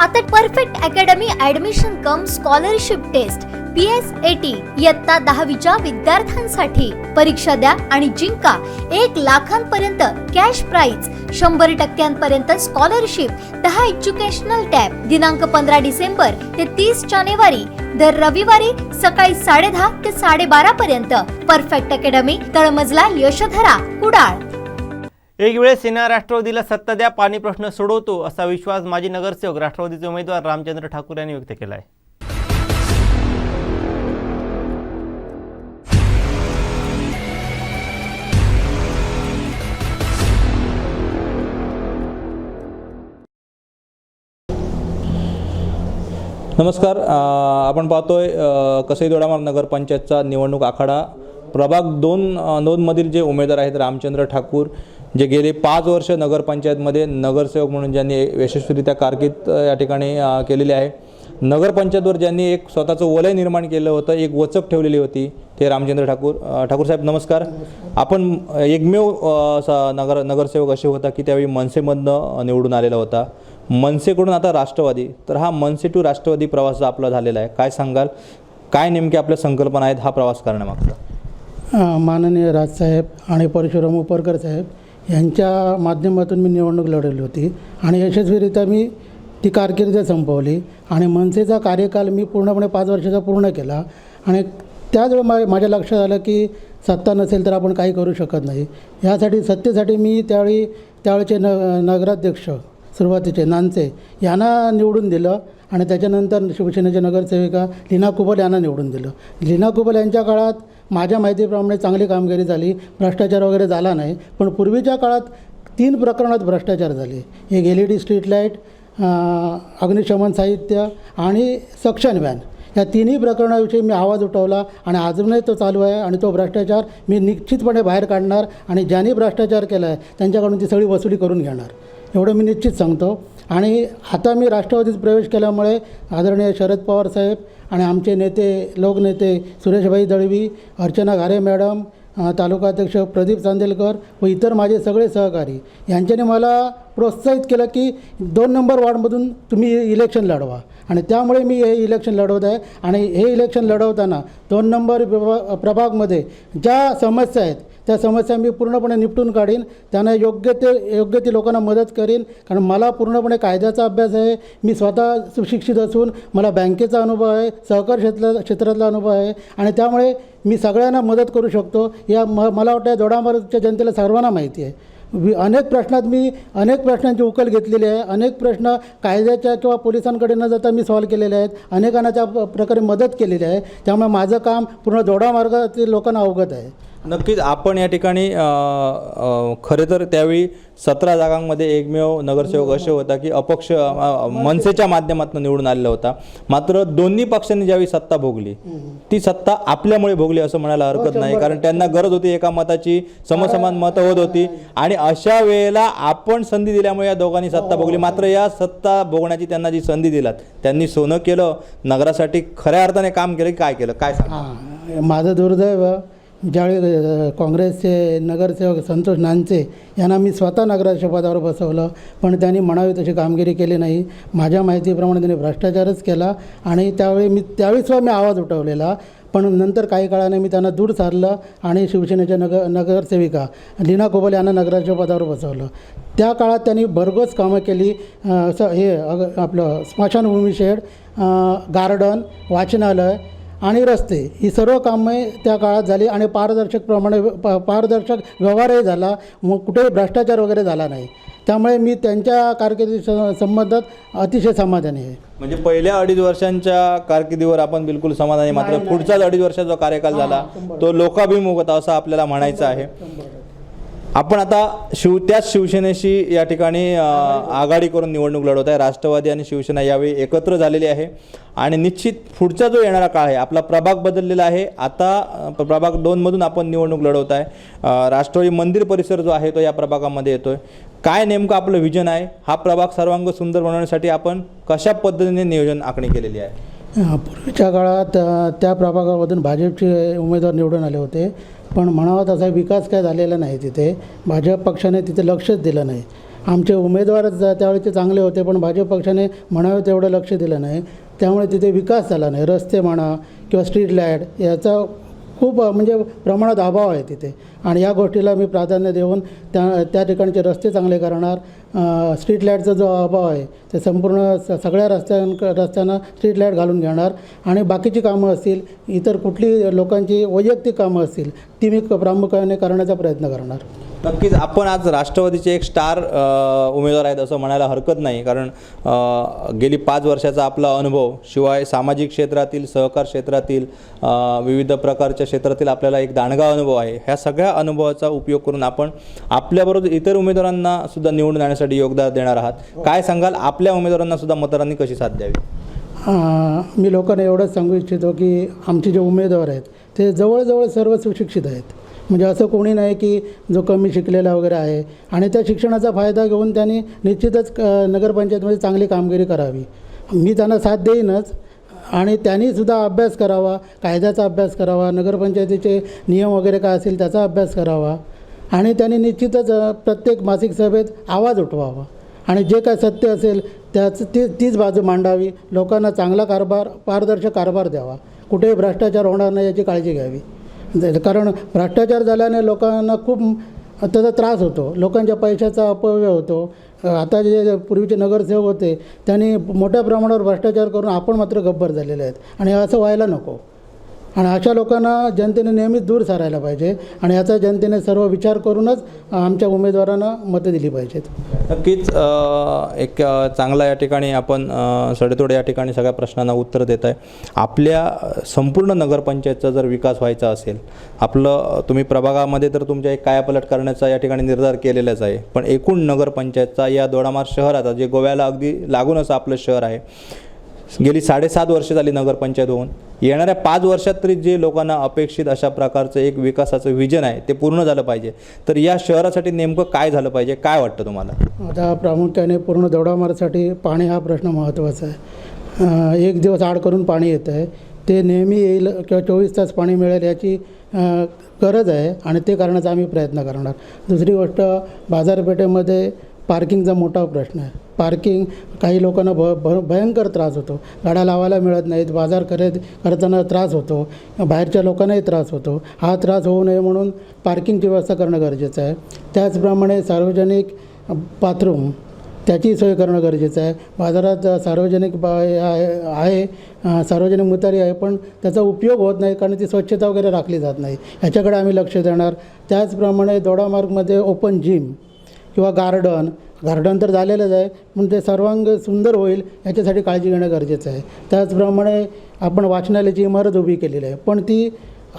आता perfect academy admission cum scholarship test P S A T इयत्ता दहावीच्या विद्यार्थ्यांसाठी. परीक्षा द्या आणि जिंका. एक लाखांपर्यंत कॅश प्राइज शंभर टक्क्यांपर्यंत स्कॉलरशिप दहा एज्युकेशनल टॅब दिनांक पंधरा डिसेंबर ते तीस जानेवारी. दर रविवारी सकाळी साडेदहा ते साडेबारा पर्यंत. परफेक्ट अकॅडमी तळमजला यशोधरा कुडाळ. एक वेळेस सेना राष्ट्रवादीला सत्ता द्या पाणी प्रश्न सोडवतो असा विश्वास माजी नगरसेवक राष्ट्रवादीचे उमेदवार रामचंद्र ठाकूर यांनी व्यक्त केला आहे नमस्कार आपण पाहतोय कसई दोडामार नगरपंचायतचा निवडणूक आखाडा. प्रभाग दोन नोंदमधील जे उमेदवार आहेत रामचंद्र ठाकूर जे गेले पाच वर्ष नगरपंचायतमध्ये नगरसेवक म्हणून ज्यांनी यशस्वीरित्या कारकीर्द या ठिकाणी केलेली आहे. नगरपंचायतवर ज्यांनी एक स्वतःचं वलय निर्माण केलं होतं एक वचक ठेवलेली होती ते रामचंद्र ठाकूर ठाकूरसाहेब ठाकूर साहेब नमस्कार. आपण एकमेव असा नगर नगरसेवक असे होता की त्यावेळी मनसेमधनं निवडून आलेला होता. मनसेकडून आता राष्ट्रवादी तर हा मनसे टू राष्ट्रवादी प्रवास आपला झालेला आहे. काय सांगाल? काय नेमके आपल्या संकल्पना आहेत? हा प्रवास करण्यामागचा. माननीय राजसाहेब आणि परशुराम उपरकर साहेब यांच्या माध्यमातून मी निवडणूक लढवली होती. आणि यशस्वीरित्या मी ती कारकीर्द संपवली. आणि मनसेचा कार्यकाल मी पूर्णपणे पाच वर्षाचा पूर्ण केला. आणि त्याचवेळी मा माझ्या लक्षात आलं की सत्ता नसेल तर आपण काही करू शकत नाही. यासाठी सत्तेसाठी मी त्यावेळी त्यावेळेचे न नगराध्यक्ष सुरुवातीचे नानसे यांना निवडून दिलं. आणि त्याच्यानंतर शिवसेनेचे नगरसेविका लीना कुबल यांना निवडून दिलं. लीना कुबल यांच्या काळात माझ्या माहितीप्रमाणे चांगली कामगिरी झाली भ्रष्टाचार वगैरे झाला नाही पण पूर्वीच्या काळात तीन प्रकरणात भ्रष्टाचार झाले. एक L E D street light अग्निशमन साहित्य आणि सक्शन व्हॅन या तिन्ही प्रकरणाविषयी मी आवाज उठवला आणि अजूनही तो चालू आहे आणि तो भ्रष्टाचार मी निश्चितपणे बाहेर काढणार आणि ज्यांनी भ्रष्टाचार केला आहे त्यांच्याकडून ती सगळी वसुली करून घेणार. एवढं मी निश्चित सांगतो. आणि आता मी राष्ट्रवादीत प्रवेश केल्यामुळे आदरणीय शरद पवार साहेब आणि आमचे नेते लोकनेते सुरेशभाई दळवी अर्चना घारे मॅडम तालुकाध्यक्ष प्रदीप चांदेलकर व इतर माझे सगळे सहकारी यांच्याने मला प्रोत्साहित केलं की दोन नंबर वॉर्डमधून तुम्ही इलेक्शन लढवा. आणि त्यामुळे मी हे इलेक्शन लढवत आहे. आणि हे इलेक्शन लढवताना दोन नंबर प्रभा प्रभागमध्ये ज्या समस्या आहेत त्या समस्या मी पूर्णपणे निपटून काढीन. त्यांना योग्य ते योग्य ती लोकांना मदत करीन. कारण मला पूर्णपणे कायद्याचा अभ्यास आहे. मी स्वतः सुशिक्षित असून मला बँकेचा अनुभव आहे सहकार क्षेत्र क्षेत्रातला अनुभव आहे. आणि त्यामुळे मी सगळ्यांना मदत करू शकतो. या म मला वाटतं जोडामारच्या जनतेला सर्वांना माहिती आहे. वि अनेक प्रश्नात मी अनेक प्रश्नांची उकल घेतलेली आहे. अनेक प्रश्न कायद्याच्या किंवा पोलिसांकडे न जाता मी सॉल्व केलेले आहेत. अनेकांना त्या प्रकारे मदत केलेली आहे. त्यामुळे माझं काम पूर्ण दोडामार्गातील लोकांना अवगत आहे. नक्कीच आपण या ठिकाणी खरे तर त्यावेळी सतरा जागांमध्ये एकमेव नगरसेवक असे होता की अपक्ष मनसेच्या माध्यमातून निवडून आलेला होता. मात्र दोन्ही पक्षांनी ज्यावेळी सत्ता भोगली ती सत्ता आपल्यामुळे भोगली असं म्हणायला हरकत नाही. कारण त्यांना गरज होती एका मताची समसमान मतं होत होती. आणि अशा वेळेला आपण संधी दिल्यामुळे या दोघांनी सत्ता भोगली. मात्र या सत्ता भोगण्याची त्यांना जी संधी दिलात त्यांनी सोनं केलं नगरासाठी खऱ्या अर्थाने काम केलं की काय केलं? काय सांगा हां माझं दुर्दैव ज्यावेळी काँग्रेसचे नगरसेवक संतोष नानचे यांना मी स्वतः नगराध्यक्ष पदावर बसवलं पण त्यांनी म्हणावी तशी कामगिरी केली नाही. माझ्या माहितीप्रमाणे त्यांनी भ्रष्टाचारच केला आणि त्यावेळी मी त्यावेळी सुद्धा मी आवाज उठवलेला. पण नंतर काही काळाने मी त्यांना दूर सारलं आणि शिवसेनेच्या नगर नगरसेविका लीना कोबल यांना नगराध्यक्ष पदावर बसवलं. त्या काळात त्यांनी भरघोस कामं केली. असं हे अग आपलं स्मशानभूमी शेड गार्डन वाचनालय आणि रस्ते ही सर्व कामे त्या काळात झाली आणि पारदर्शक प्रमाणे प पारदर्शक व्यवहारही झाला. मग कुठेही भ्रष्टाचार वगैरे झाला नाही. त्यामुळे मी त्यांच्या कारकिर्दी संबंधात अतिशय समाधानी आहे. म्हणजे पहिल्या अडीच वर्षांच्या कारकिर्दीवर आपण बिलकुल समाधानी. मात्र पुढचाच अडीच वर्षाचा जो कार्यकाल झाला. तो लोकाभिमुख होता असं आपल्याला म्हणायचं आहे. आपण आता शिव त्याच शिवसेनेशी या ठिकाणी आघाडी करून निवडणूक लढवत आहे. राष्ट्रवादी आणि शिवसेना यावेळी एकत्र झालेली आहे. आणि निश्चित पुढचा जो येणारा काळ आहे आपला प्रभाग बदललेला आहे. आता प्रभाग दोनमधून आपण निवडणूक लढवत आहे. राष्ट्रवादी मंदिर परिसर जो आहे तो या प्रभागामध्ये येतो आहे काय नेमकं आपलं विजन आहे? हा प्रभाग सर्वांग सुंदर बनवण्यासाठी आपण कशा पद्धतीने नियोजन आखणी केलेली आहे? पूर्वीच्या काळात त्या प्रभागामधून भाजपचे उमेदवार निवडून आले होते. पण म्हणावा तसा विकास काय झालेला नाही तिथे. भाजप पक्षाने तिथे लक्षच दिलं नाही. आमचे उमेदवारच त्यावेळेचे चांगले होते पण भाजप पक्षाने म्हणावे तेवढं लक्ष दिलं नाही. त्यामुळे तिथे विकास झाला नाही. रस्ते म्हणा किंवा स्ट्रीट लाइट याचा खूप म्हणजे प्रमाणात अभाव आहे तिथे. आणि या गोष्टीला मी प्राधान्य देऊन त्या त्या ठिकाणचे रस्ते चांगले करणार. स्ट्रीट लाईटचा जो अभाव आहे ते संपूर्ण स सगळ्या रस्त्यां रस्त्यांना स्ट्रीट लाइट घालून घेणार. आणि बाकीची कामं असतील इतर कुठली लोकांची वैयक्तिक कामं असतील ती मी प्रामुख्याने करण्याचा प्रयत्न करणार. नक्कीच आपण आज राष्ट्रवादीचे एक स्टार उमेदवार आहेत असं म्हणायला हरकत नाही. कारण गेली पाच वर्षाचा आपला अनुभव शिवाय सामाजिक क्षेत्रातील सहकार क्षेत्रातील विविध प्रकारच्या क्षेत्रातील आपल्याला एक दांडगा अनुभव आहे. ह्या सगळ्या अनुभवाचा उपयोग करून आपण आपल्याबरोबर इतर उमेदवारांना सुद्धा निवडून आणण्यासाठी योगदान देणार आहात. काय सांगाल? आपल्या उमेदवारांना सुद्धा मतदारांनी कशी साथ द्यावी? मी लोकांना एवढंच सांगू इच्छितो की आमचे जे उमेदवार आहेत ते जवळजवळ सर्व सुशिक्षित आहेत. म्हणजे असं कोणी नाही की जो कमी शिकलेला वगैरे आहे आणि त्या शिक्षणाचा फायदा घेऊन त्यांनी निश्चितच क नगरपंचायतमध्ये चांगली कामगिरी करावी. मी त्यांना साथ देईनच आणि त्यांनीसुद्धा अभ्यास करावा कायद्याचा अभ्यास करावा नगरपंचायतीचे नियम वगैरे काय असेल त्याचा अभ्यास करावा. आणि त्यांनी निश्चितच प्रत्येक मासिक सभेत आवाज उठवावा. आणि जे काय सत्य असेल त्याच ती तीच बाजू मांडावी. लोकांना चांगला कारभार पारदर्शक कारभार द्यावा. कुठेही भ्रष्टाचार होणार नाही याची काळजी घ्यावी. कारण भ्रष्टाचार झाल्याने लोकांना खूप त्याचा त्रास होतो. लोकांच्या पैशाचा अपव्यय होतो. आता जे पूर्वीचे नगरसेवक होते त्यांनी मोठ्या प्रमाणावर भ्रष्टाचार करून आपण मात्र गब्बर झालेले आहेत. आणि असं व्हायला नको. आणि अशा लोकांना जनतेने नेहमीच दूर सारायला पाहिजे आणि याचा जनतेने सर्व विचार करूनच आमच्या उमेदवारांना मतं दिली पाहिजेत. नक्कीच एक चांगला या ठिकाणी आपण सडेतोडे सडेतोड या ठिकाणी सगळ्या प्रश्नांना उत्तर देत आहे. आपल्या संपूर्ण नगरपंचायतचा जर विकास व्हायचा असेल आपलं तुम्ही प्रभागामध्ये तर तुमच्या एक कायापलट करण्याचा या ठिकाणी निर्धार केलेलाच आहे. पण एकूण नगरपंचायतचा या दोडामार शहराचा जे गोव्याला अगदी लागूनच आपलं शहर आहे गेली साडेसात वर्ष झाली नगरपंचायत होऊन येणाऱ्या पाच वर्षात तरी जे लोकांना अपेक्षित अशा प्रकारचं एक विकासाचं विजन आहे ते पूर्ण झालं पाहिजे. तर या शहरासाठी नेमकं काय झालं पाहिजे काय वाटतं तुम्हाला? आता प्रामुख्याने पूर्ण दौडामारसाठी पाणी हा प्रश्न महत्त्वाचा आहे. एक दिवस आड करून पाणी येतं आहे. ते नेहमी येईल किंवा चोवीस तास पाणी मिळेल याची गरज आहे आणि ते करण्याचा आम्ही प्रयत्न करणार. दुसरी गोष्ट बाजारपेठेमध्ये पार्किंगचा मोठा प्रश्न आहे. पार्किंग काही लोकांना भ भ भयंकर त्रास होतो. गाड्या लावायला मिळत नाहीत बाजार खरेदी करताना त्रास होतो बाहेरच्या लोकांनाही त्रास होतो. हा त्रास होऊ नये म्हणून पार्किंगची व्यवस्था करणं गरजेचं आहे. त्याचप्रमाणे सार्वजनिक बाथरूम त्याची सोय करणं गरजेचं आहे. बाजारात सार्वजनिक बा आहे आहे, सार्वजनिक मुतारी आहे पण त्याचा उपयोग होत नाही कारण ती स्वच्छता वगैरे राखली जात नाही. ह्याच्याकडे आम्ही लक्ष देणार. त्याचप्रमाणे दोडामार्गमध्ये ओपन जिम किंवा गार्डन गार्डन तर झालेलंच आहे पण ते सर्वांग सुंदर होईल याच्यासाठी काळजी घेणं गरजेचं आहे. त्याचप्रमाणे आपण वाचनालयाची इमारत उभी केलेली आहे पण ती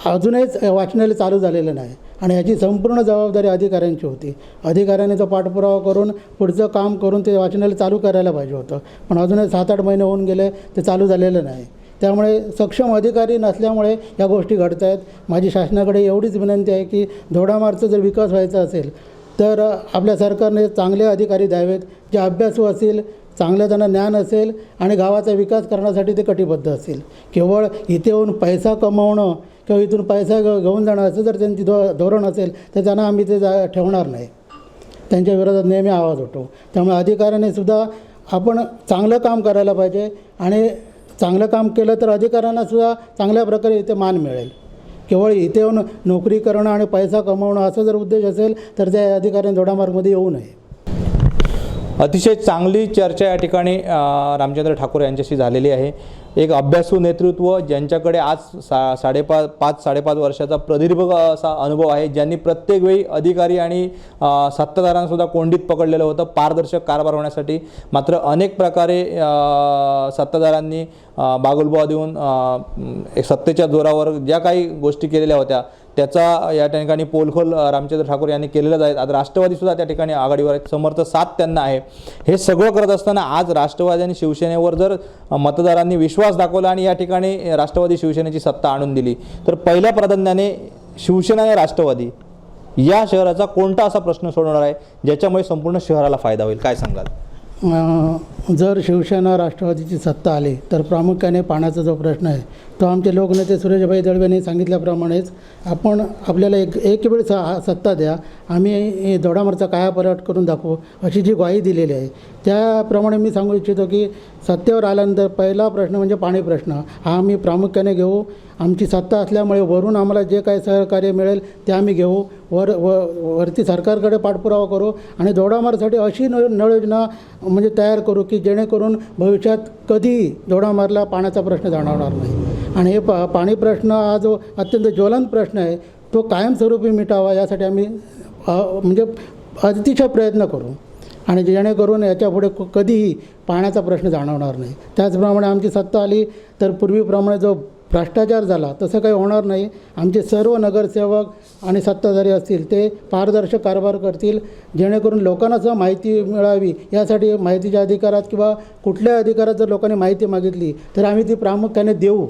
अजूनही वाचनालय चालू झालेलं नाही आणि याची संपूर्ण जबाबदारी अधिकाऱ्यांची होती. अधिकाऱ्यांनी तो पाठपुरावा करून पुढचं काम करून ते वाचनालय चालू करायला पाहिजे होतं. पण अजूनही सात आठ महिने होऊन गेले ते चालू झालेलं नाही. त्यामुळे सक्षम अधिकारी नसल्यामुळे या गोष्टी घडत आहेत माझी शासनाकडे एवढीच विनंती आहे की दोडामार्गचा जर विकास व्हायचा असेल तर आपल्या सरकारने चांगले अधिकारी द्यावेत जे अभ्यासू असतील चांगलं त्यांना ज्ञान असेल आणि गावाचा विकास करण्यासाठी ते कटिबद्ध असेल केवळ इथे येऊन पैसा कमवणं किंवा इथून पैसा घेऊन जाणं असं जर त्यांची धो धोरण असेल तर त्यांना आम्ही ते जा ठेवणार नाही. त्यांच्या विरोधात नेहमी आवाज होतो त्यामुळे अधिकाऱ्याने सुद्धा आपण चांगलं काम करायला पाहिजे आणि चांगलं काम केलं तर अधिकाऱ्यांनासुद्धा चांगल्या प्रकारे इथे मान मिळेल. केवळ इथे येऊन नोकरी करणं आणि पैसा कमवणं असा जर उद्देश असेल तर त्या अधिकाऱ्यांनी दोडामार्गमध्ये येऊ नये. अतिशय चांगली चर्चा या ठिकाणी रामचंद्र ठाकूर यांच्याशी झालेली आहे. एक अभ्यासू नेतृत्व ज्यांच्याकडे आज सा साडेपाच पाच साडेपाच वर्षाचा प्रदीर्घ असा अनुभव आहे ज्यांनी प्रत्येक वेळी अधिकारी आणि अ, सत्ताधाऱ्यांसुद्धा कोंडीत पकडलेलं होतं पारदर्शक कारभार होण्यासाठी. मात्र अनेक प्रकारे सत्ताधारांनी सत्ताधाऱ्यांनी बागुलबुवा देऊन एक सत्तेच्या जोरावर ज्या काही गोष्टी केलेल्या होत्या त्याचा या ठिकाणी पोलखोल रामचंद्र ठाकूर यांनी केलेलाच आहे. आज राष्ट्रवादीसुद्धा त्या ठिकाणी आघाडीवर आहेत. समर्थ साथ त्यांना आहे. हे सगळं करत असताना आज राष्ट्रवादी आणि शिवसेनेवर जर मतदारांनी विश्वास दाखवला आणि या ठिकाणी राष्ट्रवादी शिवसेनेची सत्ता आणून दिली तर पहिल्या प्राधान्याने शिवसेना आणि राष्ट्रवादी या शहराचा कोणता असा प्रश्न सोडवणार आहे ज्याच्यामुळे संपूर्ण शहराला फायदा होईल? काय सांगाल? जर शिवसेना राष्ट्रवादीची सत्ता आली तर प्रामुख्याने पाण्याचा जो प्रश्न आहे तो आमचे लोकनेते सुरेशभाई दळवे यांनी सांगितल्याप्रमाणेच आपण आपल्याला एक एक वेळ स सत्ता द्या. आम्ही दोडामरचा कायापलट करून दाखवू अशी जी ग्वाही दिलेली आहे. त्याप्रमाणे मी सांगू इच्छितो की सत्तेवर आल्यानंतर पहिला प्रश्न म्हणजे पाणी प्रश्न. हा आम्ही प्रामुख्याने घेऊ. आमची सत्ता असल्यामुळे वरून आम्हाला जे काही सहकार्य मिळेल ते आम्ही घेऊ. वर व वरती सरकारकडे पाठपुरावा करू आणि दोडामारसाठी अशी न नळयोजना म्हणजे तयार करू की जेणेकरून भविष्यात कधीही दोडामारला पाण्याचा प्रश्न जाणवणार नाही. आणि हे पा पाणी प्रश्न हा जो अत्यंत ज्वलंत प्रश्न आहे तो कायमस्वरूपी मिटावा यासाठी आम्ही म्हणजे अतिशय प्रयत्न करू. आणि जेणेकरून याच्यापुढे कधीही पाण्याचा प्रश्न जाणवणार नाही. त्याचप्रमाणे आमची सत्ता आली तर पूर्वीप्रमाणे जो भ्रष्टाचार झाला तसं काही होणार नाही. आमचे सर्व नगरसेवक आणि सत्ताधारी असतील ते पारदर्शक कारभार करतील. जेणेकरून लोकांना सुद्धा माहिती मिळावी यासाठी माहितीच्या अधिकारात किंवा कुठल्याही अधिकारात जर लोकांनी माहिती मागितली तर आम्ही ती प्रामुख्याने देऊ.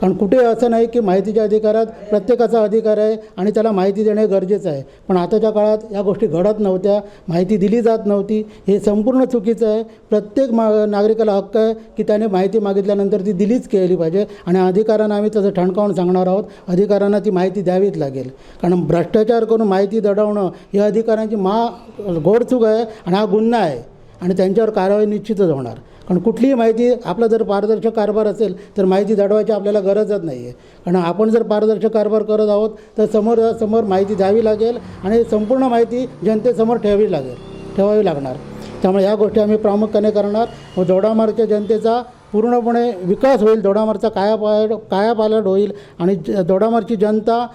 कारण कुठे असं नाही की माहितीच्या अधिकारात प्रत्येकाचा अधिकार आहे आणि त्याला माहिती देणे गरजेचं आहे. पण आताच्या काळात या गोष्टी घडत नव्हत्या माहिती दिली जात नव्हती. हे संपूर्ण चुकीचं आहे. प्रत्येक मा नागरिकाला हक्क आहे की त्याने माहिती मागितल्यानंतर ती दिलीच केली पाहिजे आणि अधिकाऱ्यांना आम्ही तसं ठणकावून सांगणार आहोत. अधिकाऱ्यांना ती माहिती द्यावीच लागेल. कारण भ्रष्टाचार करून माहिती दडवणं हे अधिकाऱ्यांची मा गोडचूक आहे आणि हा गुन्हा आहे आणि त्यांच्यावर कारवाई निश्चितच होणार. कारण कुठलीही माहिती आपला जर पारदर्शक कारभार असेल तर माहिती दडवायची आपल्याला गरजच नाही आहे कारण आपण जर पारदर्शक कारभार करत आहोत तर समोर समोर माहिती द्यावी लागेल आणि संपूर्ण माहिती जनतेसमोर ठेवावी लागेल ठेवावी लागणार. त्यामुळे या गोष्टी आम्ही प्रामुख्याने करणार. व दोडामार्गच्या जनतेचा पूर्णपणे विकास होईल दोडामारचा कायापालट कायापालट होईल आणि ज- जनता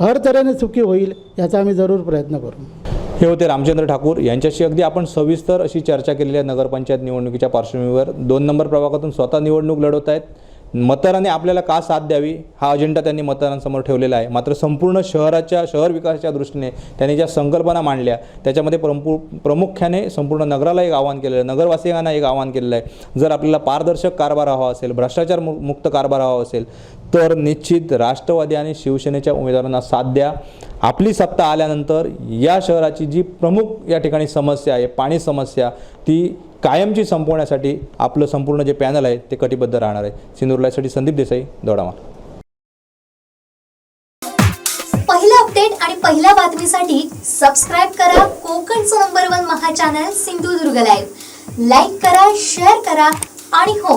हर तऱ्हेने सुखी होईल याचा आम्ही जरूर प्रयत्न करू. हे होते रामचंद्र ठाकूर. यांच्याशी अगदी आपण सविस्तर अशी चर्चा केलेली आहे नगरपंचायत निवडणुकीच्या पार्श्वभूमीवर. दोन नंबर प्रभागातून स्वतः निवडणूक लढवत आहेत. मतदारांनी आपल्याला का साथ द्यावी? हा अजेंडा त्यांनी मतदारांसमोर ठेवलेला आहे. मात्र संपूर्ण शहराच्या शहर विकासाच्या दृष्टीने त्यांनी ज्या संकल्पना मांडल्या त्याच्यामध्ये प्रमु प्रामुख्याने संपूर्ण नगराला एक आवाहन केलेलं आहे. नगरवासियांना एक आवाहन केलेलं आहे. जर आपल्याला पारदर्शक कारभार हवा असेल भ्रष्टाचार मु मुक्त कारभार हवा असेल तर निश्चित राष्ट्रवादी आणि शिवसेनेच्या उमेदवारांना साथ द्या. आपली सत्ता आल्यानंतर या शहराची जी प्रमुख या ठिकाणी समस्या आहे पाणी समस्या ती कायमची संपवण्यासाठी आपलं संपूर्ण जे पॅनल आहे ते कटिबद्ध राहणार आहे. सिंधुर्लासाठी संदीप देसाई दोडामार पहिलं अपडेट आणि पहिल्या बातमीसाठी सबस्क्राईब करा कोकणचं number one Maha channel Sindhudurg live like करा शेअर करा आणि हो